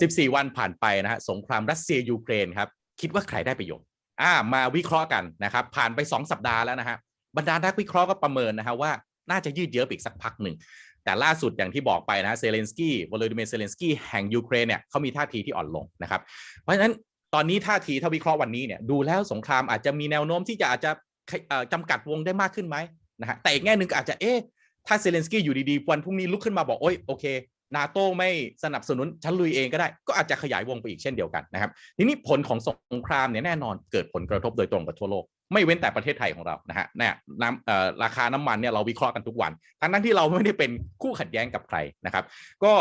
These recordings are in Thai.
14 วันผ่านไปนะฮะสงครามรัสเซียยูเครนครับคิดว่าใครได้ประโยชน์อ่ามาวิเคราะห์กันนะครับผ่านไป 2 สัปดาห์แล้วนะฮะบรรดานักวิเคราะห์ก็ประเมินนะฮะว่าน่าจะยืดเยื้อไปอีกสักพักหนึ่ง แต่ล่าสุดอย่างที่บอกไปนะเซเลนสกี้วลาดิเมียร์เซเลนสกี้แห่งยูเครนเนี่ยเขามีท่าทีที่อ่อนลงนะครับ เพราะฉะนั้นตอนนี้ท่าทีถ้าวิเคราะห์วันนี้เนี่ยดูแล้วสงครามอาจจะมีแนวโน้มที่จะอาจจะเอ่อจำกัดวงได้มากขึ้นไหมนะฮะแต่อีกแง่หนึ่งก็อาจจะเอ๊ะถ้าเซเลนสกี้อยู่ดีๆวันพรุ่งนี้ลุกขึ้นมาบอกโอ้ยโอเค นาโต้ไม่สนับสนุนฉันลุยเองก็ได้ ก็อาจจะขยายวงไปอีกเช่นเดียวกันนะครับ ทีนี้ผลของสงครามเนี่ยแน่นอนเกิดผลกระทบโดยตรงกับทั่วโลกไม่เว้นแต่ประเทศไทยของเรานะฮะเนี่ยน้ำราคาน้ำมันเนี่ยเราวิเคราะห์กันทุกวัน ทั้งนั้นที่เราไม่ได้เป็นคู่ขัดแย้งกับใครนะครับ ก็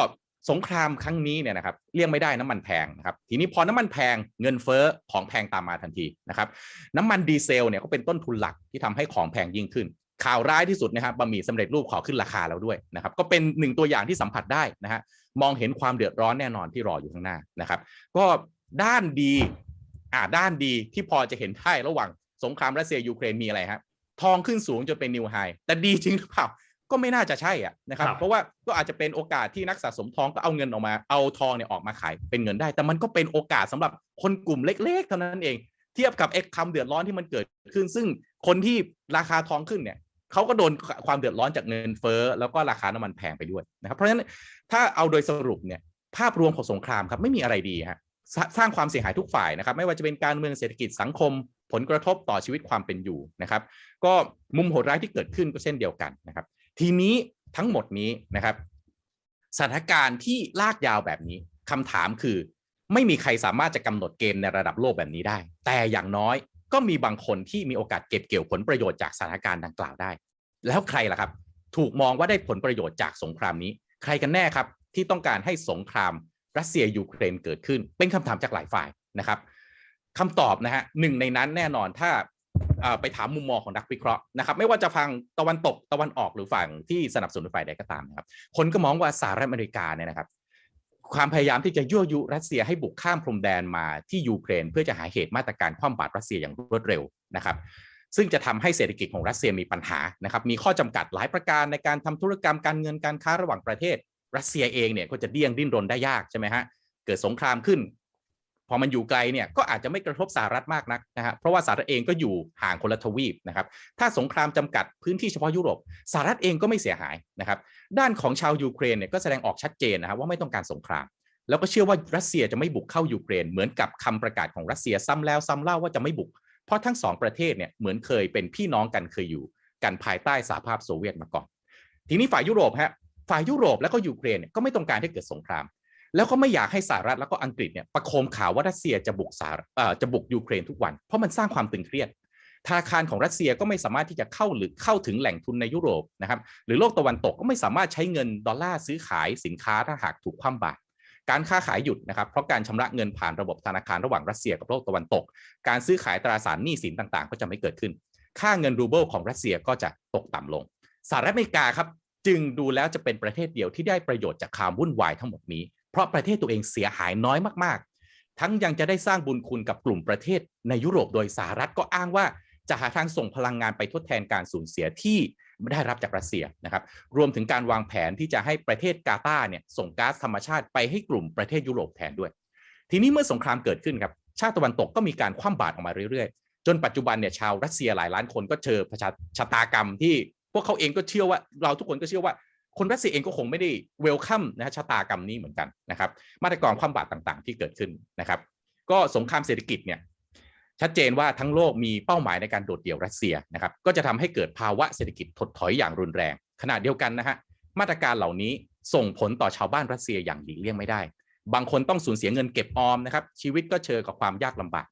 สงครามครั้งนี้เนี่ยนะครับเลี่ยงไม่ได้น้ำมันแพงนะครับทีนี้พอน้ำมันแพงเงินเฟ้อของแพงตามมาทันทีนะครับน้ำมันดีเซลเนี่ยก็เป็นต้นทุนหลักที่ทำให้ของแพงยิ่งขึ้น ข่าวร้ายที่สุดนะครับบะหมี่สำเร็จรูปขอขึ้นราคาแล้วด้วยนะครับก็เป็นหนึ่งตัวอย่างที่สัมผัสได้นะฮะมองเห็นความเดือดร้อนแน่นอนที่รออยู่ข้างหน้านะครับ ก็ด้านดีอ่าด้านดีที่พอจะเห็นได้ระหว่างสงครามรัสเซียยูเครนมีอะไรครับทองขึ้นสูงจนเป็นนิวไฮแต่ดีจริงหรือเปล่าก็ไม่น่าจะใช่อะนะครับครับ เพราะว่าก็อาจจะเป็นโอกาสที่นักสะสมทองก็เอาเงินออกมาเอาทองเนี่ยออกมาขายเป็นเงินได้ แต่มันก็เป็นโอกาสสำหรับคนกลุ่มเล็ก ๆ เท่านั้นเอง เทียบกับเอ็กคำเดือดร้อนที่มันเกิดขึ้น ซึ่งคนที่ราคาทองขึ้นเนี่ย เขาก็โดนความเดือดร้อนจากเงินเฟ้อแล้วก็ราคาน้ำมันแพงไปด้วยนะครับ เพราะฉะนั้นถ้าเอาโดยสรุปเนี่ยภาพรวมของสงครามครับไม่มีอะไรดีฮะสสร้างความเสียหายทุกฝ่ายนะครับ ไม่ว่าจะเป็นการเมืองเศรษฐกิจสังคม ผลกระทบต่อชีวิตความเป็นอยู่นะครับ ก็มุมโหดร้ายที่เกิดขึ้นก็เช่นเดียวกันนะครับ ทีนี้ทั้งหมดนี้นะครับ สถานการณ์ที่ลากยาวแบบนี้คำถามคือ ไม่มีใครสามารถจะกำหนดเกมในระดับโลกแบบนี้ได้ แต่อย่างน้อย ก็มีบางคนที่มีโอกาสเก็บเกี่ยวผลประโยชน์จากสถานการณ์ดังกล่าวได้ แล้วใครล่ะครับ ถูกมองว่าได้ผลประโยชน์จากสงครามนี้ ใครกันแน่ครับ ที่ต้องการให้สงครามรัสเซียยูเครนเกิดขึ้น เป็นคำถามจากหลายฝ่ายนะครับคำตอบนะฮะหนึ่งในนั้นแน่นอนถ้าไปถามมุมมองของนักวิเคราะห์นะครับ ไม่ว่าจะฟังตะวันตกตะวันออกหรือฝั่งที่สนับสนุนฝ่ายใดก็ตามนะครับ คนก็มองว่าสหรัฐอเมริกาเนี่ยนะครับ ความพยายามที่จะยั่วยุรัสเซียให้บุกข้ามพรมแดนมาที่ยูเครน เพื่อจะหาเหตุมาตรการคว่ำบาตรรัสเซียอย่างรวดเร็วนะครับ ซึ่งจะทำให้เศรษฐกิจของรัสเซียมีปัญหานะครับ มีข้อจำกัดหลายประการในการทำธุรกรรมการเงินการค้าระหว่างประเทศ รัสเซียเองเนี่ยก็จะเดี่ยงดิ้นรนได้ยากใช่ไหมฮะเกิดสงครามขึ้น พอมันอยู่ไกลเนี่ยก็อาจจะไม่กระทบสหรัฐมากนักนะฮะเพราะว่าสหรัฐเองก็อยู่ห่างคนละทวีปนะครับถ้าสงครามจำกัดพื้นที่เฉพาะยุโรปสหรัฐเองก็ไม่เสียหายนะครับด้านของชาวยูเครนเนี่ยก็แสดงออกชัดเจนนะครับว่าไม่ต้องการสงคราม แล้วก็เชื่อว่ารัสเซียจะไม่บุกเข้ายูเครน เหมือนกับคำประกาศของรัสเซียซ้ำแล้วซ้ำเล่าว่าจะไม่บุก เพราะทั้งสองประเทศเนี่ยเหมือนเคยเป็นพี่น้องกันเคยอยู่กันภายใต้สหภาพโซเวียตมาก่อน ทีนี้ฝ่ายยุโรปฮะฝ่ายยุโรปแล้วก็ยูเครนก็ไม่ต้องการให้เกิดสงคราม แล้วก็ไม่อยากให้สหรัฐแล้วก็อังกฤษเนี่ยประโคมข่าวว่ารัสเซียจะบุกสหจะบุกยูเครนทุกวัน เพราะมันสร้างความตึงเครียดธนาคารของรัสเซียก็ไม่สามารถที่จะเข้าหรือเข้าถึงแหล่งทุนในยุโรปนะครับหรือโลกตะวันตกก็ไม่สามารถใช้เงินดอลลาร์ซื้อขายสินค้าถ้าหากถูกคว่ำบาตรการค้าขายหยุดนะครับเพราะการชำระเงินผ่านระบบธนาคารระหว่างรัสเซียกับโลกตะวันตก การซื้อขายตราสารหนี้สินต่างๆ ก็จะไม่เกิดขึ้น ค่าเงินรูเบิลของรัสเซียก็จะตกต่ำลงสหรัฐอเมริกาครับจึงดูแล้วจะเป็นประเทศเดียวที่ได้ประโยชน์จากความวุ่นวายทั้งหมดนี้ เพราะประเทศตัวเองเสียหายน้อยมากๆ ทั้งยังจะได้สร้างบุญคุณกับกลุ่มประเทศในยุโรปโดยสหรัฐก็อ้างว่าจะหาทางส่งพลังงานไปทดแทนการสูญเสียที่ได้รับจากรัสเซียนะครับรวมถึงการวางแผนที่จะให้ประเทศกาตาร์เนี่ยส่งก๊าซธรรมชาติไปให้กลุ่มประเทศยุโรปแทนด้วย ทีนี้เมื่อสงครามเกิดขึ้นครับชาติตะวันตกก็มีการคว่ำบาตรออกมาเรื่อยๆ จนปัจจุบันเนี่ยชาวรัสเซียหลายล้านคนก็เจอประชาชะตากรรมที่พวกเขาเองก็เชื่อว่าเราทุกคนก็เชื่อว่า คนรัสเซียเองก็คงไม่ได้เวลคัมนะฮะชะตากรรมนี้เหมือนกันนะครับ มาตรการคว่ำบาตรต่างๆ ที่เกิดขึ้นนะครับ ก็สงครามเศรษฐกิจเนี่ยชัดเจนว่าทั้งโลกมีเป้าหมายในการโดดเดี่ยวรัสเซียนะครับ ก็จะทำให้เกิดภาวะเศรษฐกิจถดถอยอย่างรุนแรง ขณะเดียวกันนะฮะมาตรการเหล่านี้ส่งผลต่อชาวบ้านรัสเซียอย่างหลีกเลี่ยงไม่ได้ บางคนต้องสูญเสียเงินเก็บออมนะครับ ชีวิตก็เจอกับความยากลำบาก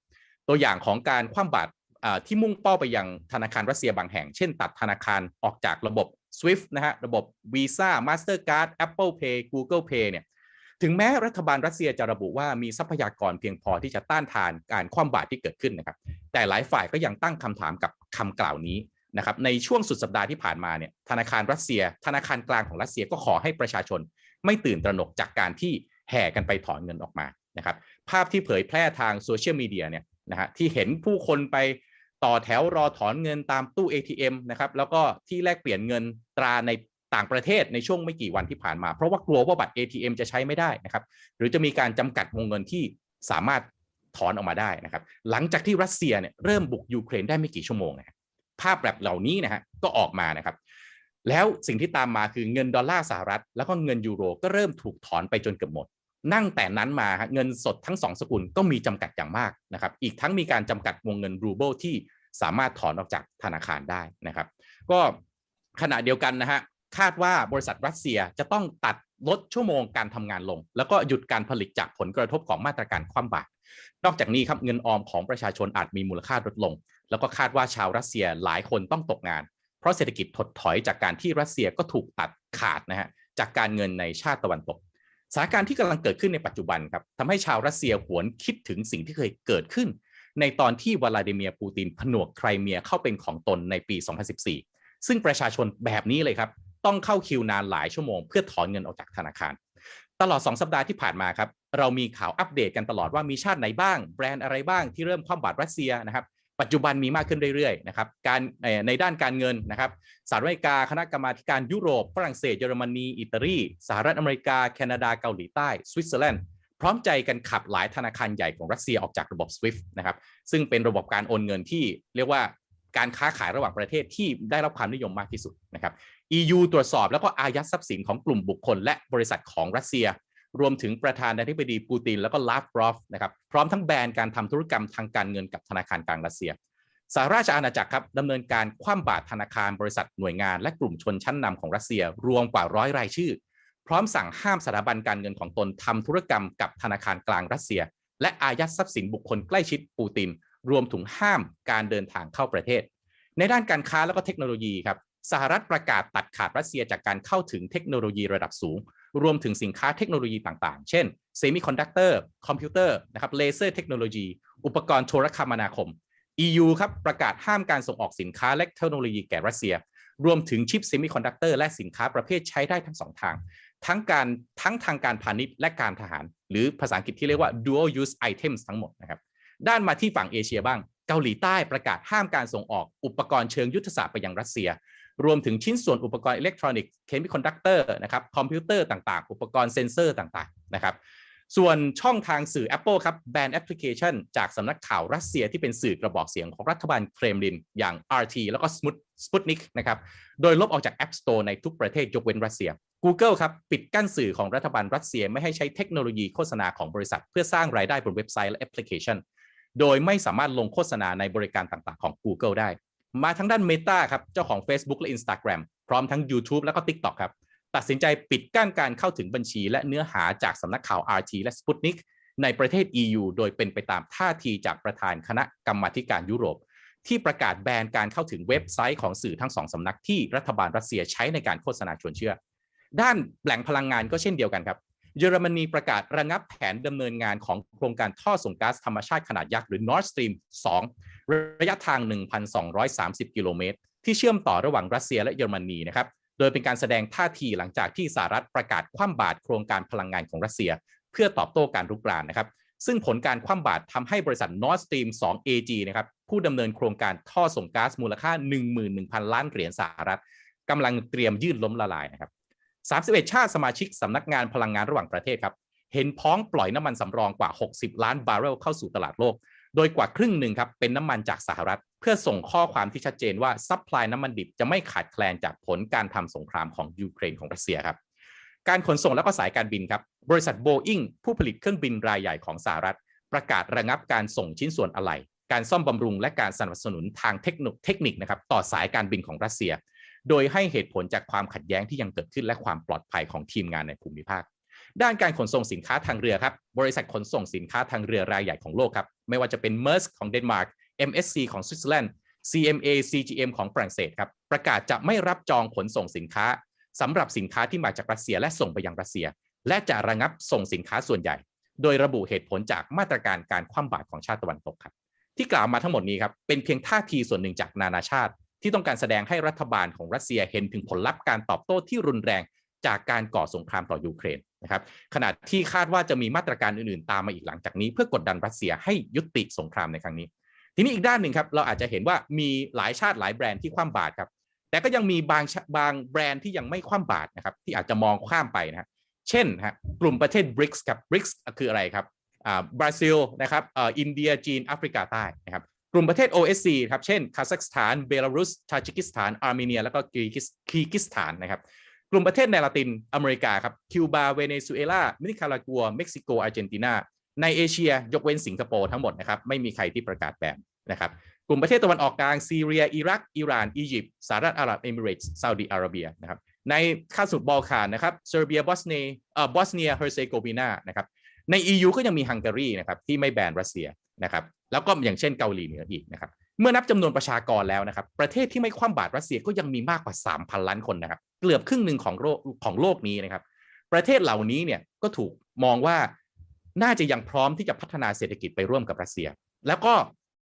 ตัวอย่างของการคว่ำบาตรที่มุ่งเป้าไปยังธนาคารรัสเซียบางแห่ง เช่น ตัดธนาคารออกจากระบบ SWIFT นะฮะระบบ Visa Mastercard Apple Pay Google Pay เนี่ยถึงแม้รัฐบาลรัสเซียจะระบุว่ามีทรัพยากรเพียงพอที่จะต้านทานการคว่ำบาตรที่เกิดขึ้นนะครับ แต่หลายฝ่ายก็ยังตั้งคำถามกับคำกล่าวนี้นะครับ ในช่วงสุดสัปดาห์ที่ผ่านมาเนี่ยธนาคารรัสเซีย ธนาคารกลางของรัสเซียก็ขอให้ประชาชน ไม่ตื่นตระหนกจากการที่แห่กันไปถอนเงินออกมานะครับ ภาพที่เผยแพร่ทางโซเชียลมีเดียเนี่ยนะฮะที่เห็นผู้คนไป ต่อแถวรอถอนเงินตามตู้ ATM นะครับแล้วก็ที่แลกเปลี่ยนเงินตราในต่างประเทศในช่วงไม่กี่วันที่ผ่านมา เพราะว่ากลัวว่าบัตร ATM จะใช้ไม่ได้นะครับ หรือจะมีการจำกัดวงเงินที่สามารถถอนออกมาได้นะครับ หลังจากที่รัสเซียเนี่ยเริ่มบุกยูเครนได้ไม่กี่ชั่วโมงนะภาพแบบเหล่านี้นะฮะก็ออกมานะครับ แล้วสิ่งที่ตามมาคือเงินดอลลาร์สหรัฐ แล้วก็เงินยูโรก็เริ่มถูกถอนไปจนเกือบหมด นั่งแต่นั้นมาเงินสดทั้งสองสกุลก็มีจำกัดอย่างมากนะครับ อีกทั้งมีการจำกัดวงเงินรูเบิลที่สามารถถอนออกจากธนาคารได้นะครับ ก็ขณะเดียวกันนะฮะคาดว่าบริษัทรัสเซียจะต้องตัดลดชั่วโมงการทำงานลง แล้วก็หยุดการผลิตจากผลกระทบของมาตรการคว่ำบาตรนอกจากนี้ครับเงินออมของประชาชนอาจมีมูลค่าลดลง แล้วก็คาดว่าชาวรัสเซียหลายคนต้องตกงาน เพราะเศรษฐกิจถดถอยจากการที่รัสเซียก็ถูกตัดขาดนะฮะจากการเงินในชาติตะวันตก สถานการณ์ที่กำลังเกิดขึ้นในปัจจุบันครับทำให้ชาวรัสเซียหวนคิดถึงสิ่งที่เคยเกิดขึ้น ในตอนที่วลาดิเมียร์ปูตินผนวกไครเมียเข้าเป็นของตนในปี 2014 ซึ่งประชาชนแบบนี้เลยครับต้องเข้าคิวนานหลายชั่วโมงเพื่อถอนเงินออกจากธนาคาร ตลอด 2 สัปดาห์ที่ผ่านมาครับเรามีข่าวอัปเดตกันตลอดว่ามีชาติไหนบ้าง แบรนด์อะไรบ้างที่เริ่มคว่ำบาตรรัสเซียนะครับ ปัจจุบันมีมากขึ้นเรื่อยๆนะครับการในด้านการเงินนะครับสหรัฐอเมริกาคณะกรรมาการยุโรปฝรั่งเศสเยอรมนีอิตาลีสหรัฐอเมริกา แคนาดาเกาหลีใต้สวิตเซอร์แลนด์พร้อมใจกันขับหลายธนาคารใหญ่ของรัสเซียออกจากระบบ SWIFT นะครับซึ่งเป็นระบบการโอนเงินที่เรียกว่าการค้าขายระหว่างประเทศที่ได้รับความนิยมมากที่สุดนะครับ EU ตรวจสอบแล้วก็อายัดทรัพย์สินของกลุ่มบุคคล และบริษัทของรัสเซีย รวมถึงประธานาธิบดีปูตินแล้วก็ลาฟรอฟนะครับพร้อมทั้งแบนการทำธุรกรรมทางการเงินกับธนาคารกลางรัสเซียสหราชอาณาจักรครับดำเนินการคว่ำบาตรธนาคารบริษัทหน่วยงาน และกลุ่มชนชั้นนำของรัสเซียรวมกว่าร้อยรายชื่อ พร้อมสั่งห้ามสถาบันการเงินของตนทำธุรกรรมกับธนาคารกลางรัสเซีย และอายัดทรัพย์สินบุคคลใกล้ชิดปูติน รวมถึงห้ามการเดินทางเข้าประเทศ ในด้านการค้าแล้วก็เทคโนโลยีครับสหรัฐประกาศตัดขาดรัสเซียจากการเข้าถึงเทคโนโลยีระดับสูง รวมถึงสินค้าเทคโนโลยีต่างๆ เช่นเซมิคอนดักเตอร์คอมพิวเตอร์นะครับเลเซอร์เทคโนโลยีอุปกรณ์โทรคมนาคม EU ครับประกาศห้ามการส่งออกสินค้าและเทคโนโลยีแก่รัสเซีย รวมถึงชิปเซมิคอนดักเตอร์และสินค้าประเภทใช้ได้ทั้งสองทาง ทั้งการทั้งทางการพาณิชย์และการทหาร หรือภาษาอังกฤษที่เรียกว่า dual use items ทั้งหมดนะครับด้านมาที่ฝั่งเอเชียบ้าง เกาหลีใต้ประกาศห้ามการส่งออกอุปกรณ์เชิงยุทธศาสตร์ไปยังรัสเซีย รวมถึงชิ้นส่วนอุปกรณ์อิเล็กทรอนิกส์เคมีคอนดักเตอร์นะครับคอมพิวเตอร์ต่างๆ อุปกรณ์เซ็นเซอร์ต่างๆนะครับส่วนช่องทางสื่อ Apple ครับแบนแอปพลิเคชัน จากสำนักข่าวรัสเซียที่เป็นสื่อกระบอกเสียงของรัฐบาลเครมลิน อย่าง RT แล้วก็ Sputnik นะครับโดยลบออกจาก App Store ในทุกประเทศยกเว้นรัสเซีย Google ครับปิดกั้นสื่อของรัฐบาลรัสเซียไม่ให้ใช้เทคโนโลยีโฆษณาของบริษัท เพื่อสร้างรายได้บนเว็บไซต์และแอปพลิเคชัน โดยไม่สามารถลงโฆษณาในบริการต่างๆของ Google ได้ มาทั้งด้าน Meta ครับ เจ้าของ Facebook และ Instagram พร้อมทั้ง YouTube แล้วก็ TikTok ครับ ตัดสินใจปิดกั้นการเข้าถึงบัญชี และเนื้อหาจากสำนักข่าว RT และ Sputnik ในประเทศ EU โดยเป็นไปตามท่าทีจากประธานคณะกรรมาการยุโรป ที่ประกาศแบนการเข้าถึงเว็บไซต์ของสื่อทั้งสองสำนักที่รัฐบาลรัสเซียใช้ในการโฆษณาชวนเชื่อ ด้านแหล่งพลังงานก็เช่นเดียวกันครับ เยอรมนีประกาศระงับแผนดำเนินงานของโครงการท่อส่งก๊าซธรรมชาติขนาดยักษ์หรือ Nord Stream 2 ระยะทาง 1,230 กิโลเมตร ที่เชื่อมต่อระหว่างรัสเซียและเยอรมนีนะครับโดยเป็นการแสดงท่าทีหลังจากที่สหรัฐประกาศคว่ำบาตรโครงการพลังงานของรัสเซีย เพื่อตอบโต้การรุกรานนะครับซึ่งผลการคว่ำบาตรทำให้บริษัท Nord Stream 2 AG นะครับผู้ดำเนินโครงการท่อส่งก๊าซมูลค่า 11,000 ล้านเหรียญสหรัฐกำลังเตรียมยื่นล้มละลายนะครับ 31 ชาติสมาชิกสำนักงานพลังงานระหว่างประเทศครับ เห็นพ้องปล่อยน้ำมันสำรองกว่า 60 ล้านบาร์เรลเข้าสู่ตลาดโลก โดยกว่าครึ่งหนึ่งครับเป็นน้ำมันจากสหรัฐ เพื่อส่งข้อความที่ชัดเจนว่าซัพพลายน้ำมันดิบจะไม่ขาดแคลนจากผลการทำสงครามของยูเครนของรัสเซียครับ การขนส่งและก็สายการบินครับ บริษัทโบอิงผู้ผลิตเครื่องบินรายใหญ่ของสหรัฐ ประกาศระงับการส่งชิ้นส่วนอะไหล่การซ่อมบำรุงและการสนับสนุนทางเทคนิคเทคนิคนะครับต่อสายการบินของรัสเซีย โดยให้เหตุผลจากความขัดแย้งที่ยังเกิดขึ้นและความปลอดภัยของทีมงานในภูมิภาค ด้านการขนส่งสินค้าทางเรือครับ บริษัทขนส่งสินค้าทางเรือรายใหญ่ของโลกครับ ไม่ว่าจะเป็น m e r s k ของเดนมาร์ก MSC ของสวิตเซอร์แลนด์ CMA CGM ของฝรั่งเศสครับ ประกาศจะไม่รับจองขนส่งสินค้าสำหรับสินค้าที่มาจากรัสเซียและส่งไปยังรัสเซีย และจะระงับส่งสินค้าส่วนใหญ่ โดยระบุเหตุผลจากมาตรการการคว่ำบาตรของชาติตะวันตกครับ ที่กล่าวมาทั้งหมดนี้ครับเป็นเพียงท่าทีส่วนหนึ่งจากนานาชาติ ที่ต้องการแสดงให้รัฐบาลของรัสเซียเห็นถึงผลลัพธ์การตอบโต้ที่รุนแรงจากการก่อสงครามต่อยูเครนนะครับขณะที่คาดว่าจะมีมาตรการอื่นๆ ตามมาอีกหลังจากนี้ เพื่อกดดันรัสเซียให้ยุติสงครามในครั้งนี้ ทีนี้อีกด้านหนึ่งครับเราอาจจะเห็นว่ามีหลายชาติหลายแบรนด์ที่คว่ำบาตรครับแต่ก็ยังมีบางบางแบรนด์ที่ยังไม่คว่ำบาตรนะครับที่อาจจะมองข้ามไปนะฮะเช่นฮะกลุ่มประเทศ BRICS ครับ BRICS คืออะไรครับอ่าบราซิลนะครับอ่ออินเดียจีนแอฟริกาใต้นะครับ กลุ่มประเทศ OSC ครับ เช่น คาซัคสถาน เบลารุส ทาจิกิสถาน อาร์เมเนีย แล้วก็กีร์กิสถานนะครับ กลุ่มประเทศในละตินอเมริกาครับ คิวบา เวเนซุเอลา นิคารากัว เม็กซิโก อาร์เจนตินา ในเอเชีย ยกเว้นสิงคโปร์ทั้งหมดนะครับ ไม่มีใครที่ประกาศแบนนะครับ กลุ่มประเทศตะวันออกกลาง ซีเรีย อิรัก อิหร่าน อียิปต์ สหรัฐอาหรับเอมิเรตส์ ซาอุดิอาระเบีย นะครับ ในข้าสุดบอลข่านนะครับ เซอร์เบีย บอสเนียเอ่อบอสเนีย เฮอร์เซโกวีนา นะครับ ใน EU ก็ยังมีฮังการีนะครับที่ไม่แบนรัสเซียนะครับ แล้วก็อย่างเช่นเกาหลีเหนืออีกนะครับเมื่อนับจำนวนประชากรแล้วนะครับ ประเทศที่ไม่คว่ำบาตรรัสเซียก็ยังมีมากกว่า 3,000 ล้านคนนะครับ เกือบครึ่งหนึ่งของโลกของโลกนี้นะครับ ประเทศเหล่านี้เนี่ยก็ถูกมองว่าน่าจะยังพร้อมที่จะพัฒนาเศรษฐกิจไปร่วมกับรัสเซีย แล้วก็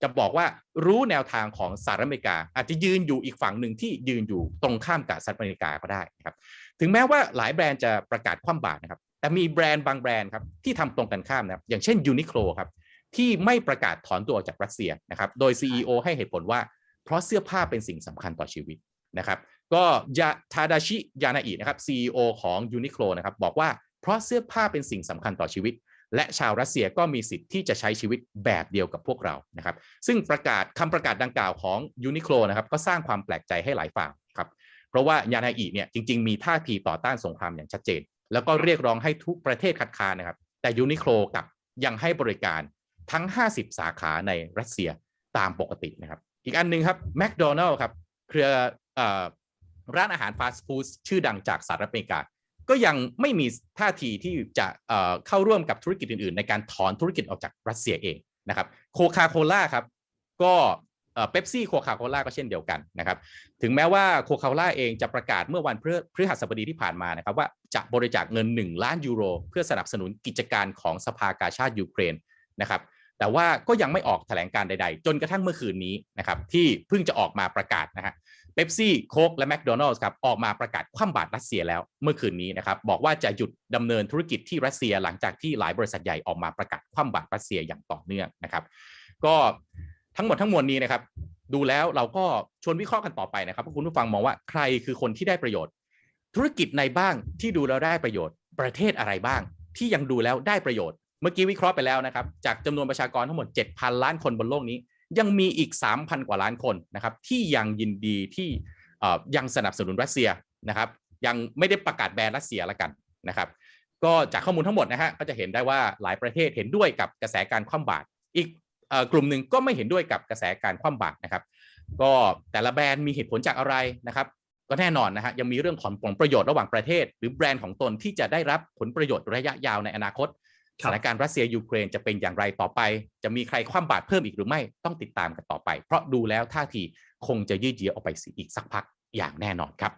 จะบอกว่ารู้แนวทางของสหรัฐอเมริกา อาจจะยืนอยู่อีกฝั่งหนึ่งที่ยืนอยู่ตรงข้ามกับสหรัฐอเมริกาก็ได้นะครับ ถึงแม้ว่าหลายแบรนด์จะประกาศคว่ำบาตรนะครับ แต่มีแบรนด์บางแบรนด์ครับที่ทำตรงกันข้ามนะครับ อย่างเช่นยูนิโคลครับ ที่ไม่ประกาศถอนตัวออกจากรัสเซียนะครับโดย CEO ให้เหตุผลว่า เพราะเสื้อผ้าเป็นสิ่งสำคัญต่อชีวิตนะครับก็ยาทาดาชิยานาอินะครับ CEO ของยูนิโคลนะครับบอกว่าเพราะเสื้อผ้าเป็นสิ่งสำคัญต่อชีวิต และชาวรัสเซียก็มีสิทธิ์ที่จะใช้ชีวิตแบบเดียวกับพวกเรานะครับซึ่งประกาศคำประกาศดังกล่าวของยูนิโคลนะครับก็สร้างความแปลกใจให้หลายฝ่ายครับเพราะว่ายานาอิเนี่ยจริง ๆ มีท่าทีต่อต้านสงครามอย่างชัดเจน แล้วก็เรียกร้องให้ทุกประเทศคัดค้านนะครับแต่ยูนิโคลกับยังให้บริการ ทั้ง 50 สาขาในรัสเซียตามปกตินะครับ อีกอันหนึงครับแมคโดนัลล์ครับเครืออร้านอาหารฟาสต์ฟู้ดชื่อดังจากสหรัฐอเมริกา ก็ยังไม่มีท่าทีที่จะเข้าร่วมกับธุรกิจอื่นๆ ในการถอนธุรกิจออกจากรัสเซียเองนะครับโคคาโคล่าครับก็เป๊ปซี่โคคาโคล่าก็เช่นเดียวกันนะครับ ถึงแม้ว่าโคคาโคล่าเองจะประกาศเมื่อวันพฤพฤหัสบดีที่ผ่านมานะครับ ว่าจะบริจาคเงิน 1 ล้านยูโร เพื่อสนับสนุนกิจการของสภากาชาติยูเครนนะครับ แต่ว่าก็ยังไม่ออกแถลงการใดๆ จนกระทั่งเมื่อคืนนี้นะครับที่เพิ่งจะออกมาประกาศนะฮะเบปซี่โคกและแมคโดนัลส์ครับออกมาประกาศคว่ำบาตรรัสเซียแล้วเมื่อคืนนี้นะครับบอกว่าจะหยุดดำเนินธุรกิจที่รัสเซียหลังจากที่หลายบริษัทใหญ่ออกมาประกาศคว่ำบาตรรัสเซียอย่างต่อเนื่องนะครับ ก็ทั้งหมดทั้งมวลนี้นะครับ ดูแล้วเราก็ชวนวิเคราะห์กันต่อไปนะครับเพราะคุณผู้ฟังมองว่าใครคือคนที่ได้ประโยชน์ ธุรกิจในบ้างที่ดูแล้วได้ประโยชน์ ประเทศอะไรบ้างที่ยังดูแล้วได้ประโยชน์ เมื่อกี้วิเคราะห์ไปแล้วนะครับ จากจำนวนประชากรทั้งหมด 7,000 ล้านคนบนโลกนี้ ยังมีอีก 3,000 กว่าล้านคนนะครับ ที่ยังยินดีที่ยังสนับสนุนรัสเซียนะครับ ยังไม่ได้ประกาศแบนรัสเซียละกันนะครับ ก็จากข้อมูลทั้งหมดนะฮะก็จะเห็นได้ว่าหลายประเทศเห็นด้วยกับกระแสการคว่ำบาตรอีกกลุ่มหนึ่งก็ไม่เห็นด้วยกับกระแสการคว่ำบาตรนะครับ ก็แต่ละแบรนด์มีเหตุผลจากอะไรนะครับก็แน่นอนนะฮะยังมีเรื่องของผลประโยชน์ระหว่างประเทศ หรือแบรนด์ของตนที่จะได้รับผลประโยชน์ระยะยาวในอนาคต สถานการณ์รัสเซียยูเครนจะเป็นอย่างไรต่อไป จะมีใครคว่ำบาตรเพิ่มอีกหรือไม่ต้องติดตามกันต่อไป เพราะดูแล้วท่าทีคงจะยืดเยื้อออกไปอีกสักพักอย่างแน่นอนครับ